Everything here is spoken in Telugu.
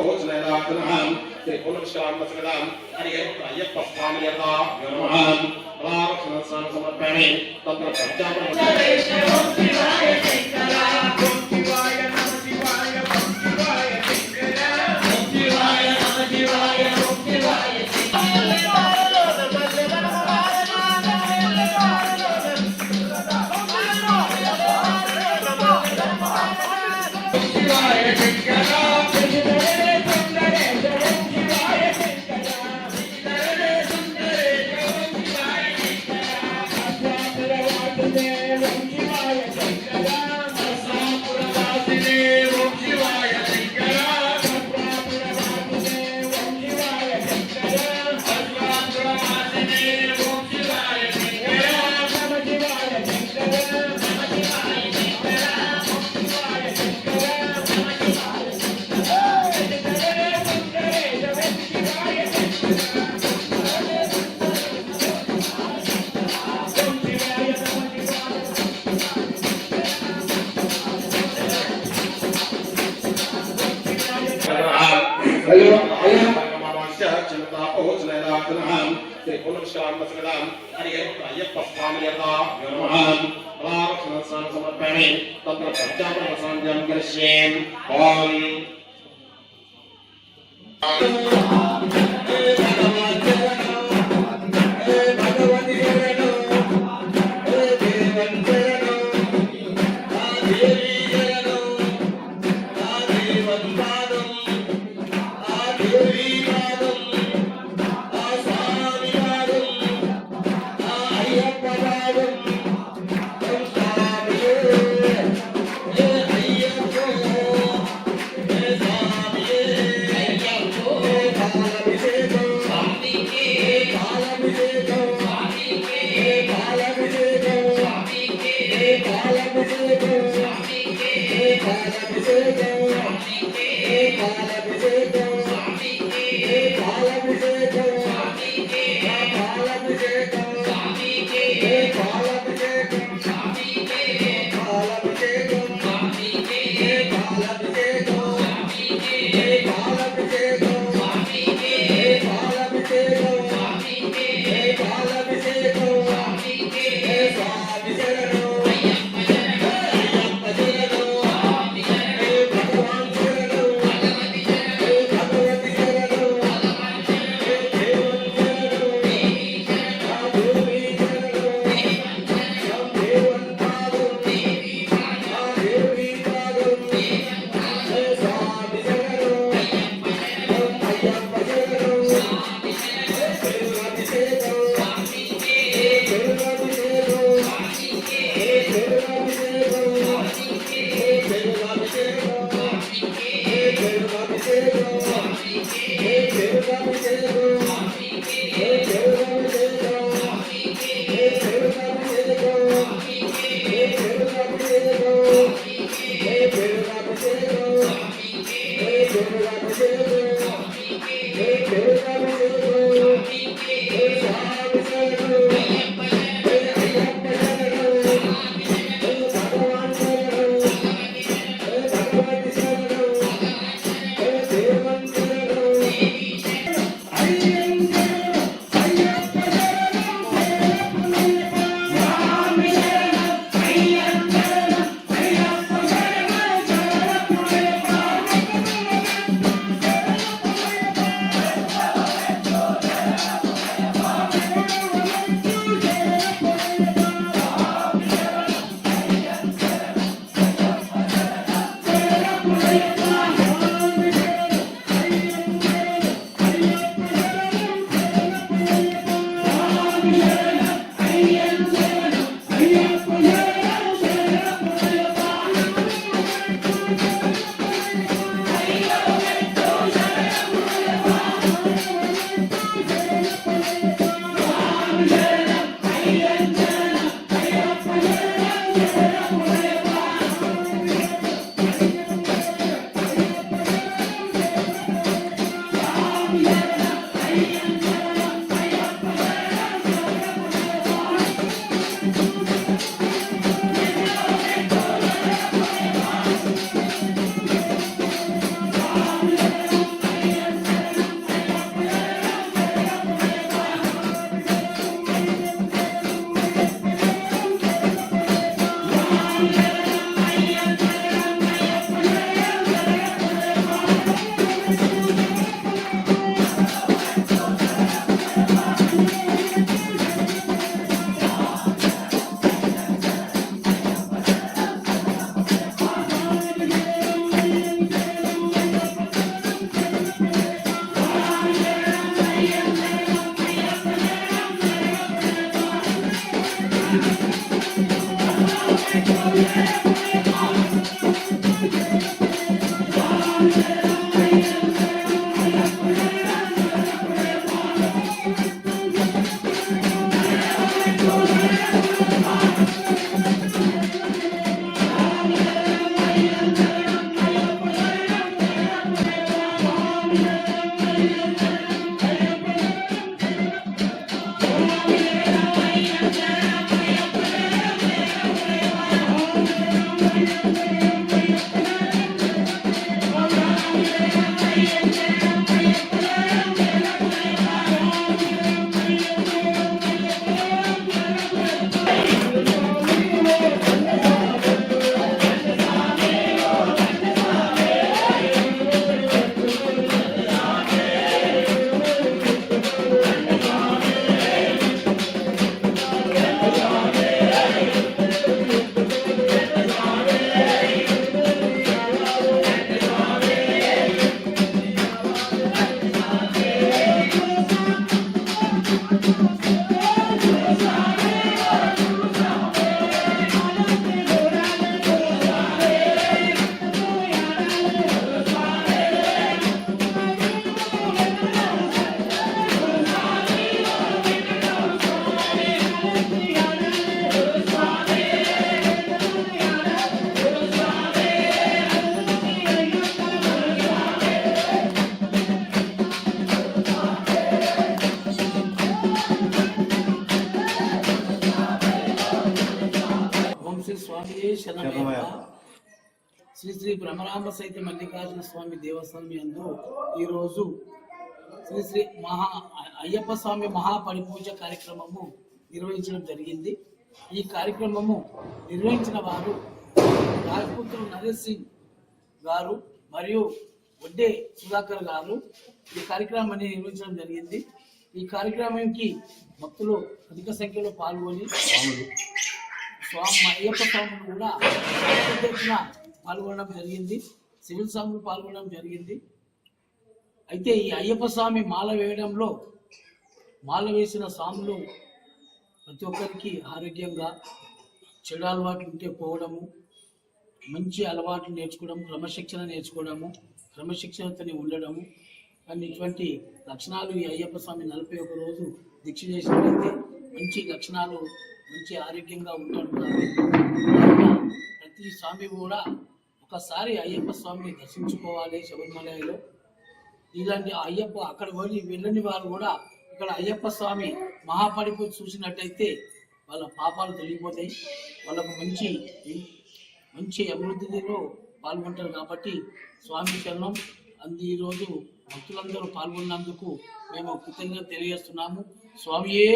భోజనదాతనం శ్రీ పునఃశ్రామసగదాం హరి అయ్యప్ప స్వామి యథా నమః రామకృష్ణ స్వామి సమర్పయామి పంచామృత శ్రీ పునఃశ్రామసగదాం హరి అయ్యప్ప స్వామి నమః సమర్పయామి పంచామృత సాంధ్యం ఓం Thank you. Hare Shri బ్రహ్మరామ సైత Mallikarjuna స్వామి దేవస్థానం అందు ఈరోజు శ్రీ శ్రీ మహా అయ్యప్ప స్వామి మహాపరిపూజ కార్యక్రమము నిర్వహించడం జరిగింది. ఈ కార్యక్రమము నిర్వహించిన వారు రాజ్పుత్రులు నరేష్ సింగ్ గారు మరియు వడ్డే సుధాకర్ గారు. ఈ కార్యక్రమాన్ని నిర్వహించడం జరిగింది. ఈ కార్యక్రమానికి భక్తులు అధిక సంఖ్యలో పాల్గొని స్వామి అయ్యప్ప స్వామిని కూడా పాల్గొనడం జరిగింది. సివిల్ స్వాములు పాల్గొనడం జరిగింది. అయితే ఈ అయ్యప్ప స్వామి మాల వేయడంలో మాల వేసిన స్వాములు ప్రతి ఒక్కరికి ఆరోగ్యంగా చెడు అలవాట్లు ఉంటే పోవడము మంచి అలవాట్లు నేర్చుకోవడం క్రమశిక్షణ నేర్చుకోవడము క్రమశిక్షణతోనే ఉండడము. కానీ ఇటువంటి లక్షణాలు ఈ అయ్యప్ప స్వామి నలభై ఒక రోజు దీక్ష చేసినట్లయితే మంచి లక్షణాలు మంచి ఆరోగ్యంగా ఉంటాడు. ప్రతి స్వామి కూడా ఒక్కసారి అయ్యప్ప స్వామిని దర్శించుకోవాలి శబరిమలలో. ఇలాంటి అయ్యప్ప అక్కడ పోయి వెళ్ళని వారు కూడా ఇక్కడ అయ్యప్ప స్వామి మహాపడిపు చూసినట్టయితే వాళ్ళ పాపాలు తొలగిపోతాయి. వాళ్ళకు మంచి మంచి అభివృద్ధిలో పాల్గొంటారు కాబట్టి స్వామి శరణం. అందు ఈరోజు భక్తులందరూ పాల్గొన్నందుకు మేము కృతజ్ఞత తెలియజేస్తున్నాము. స్వామియే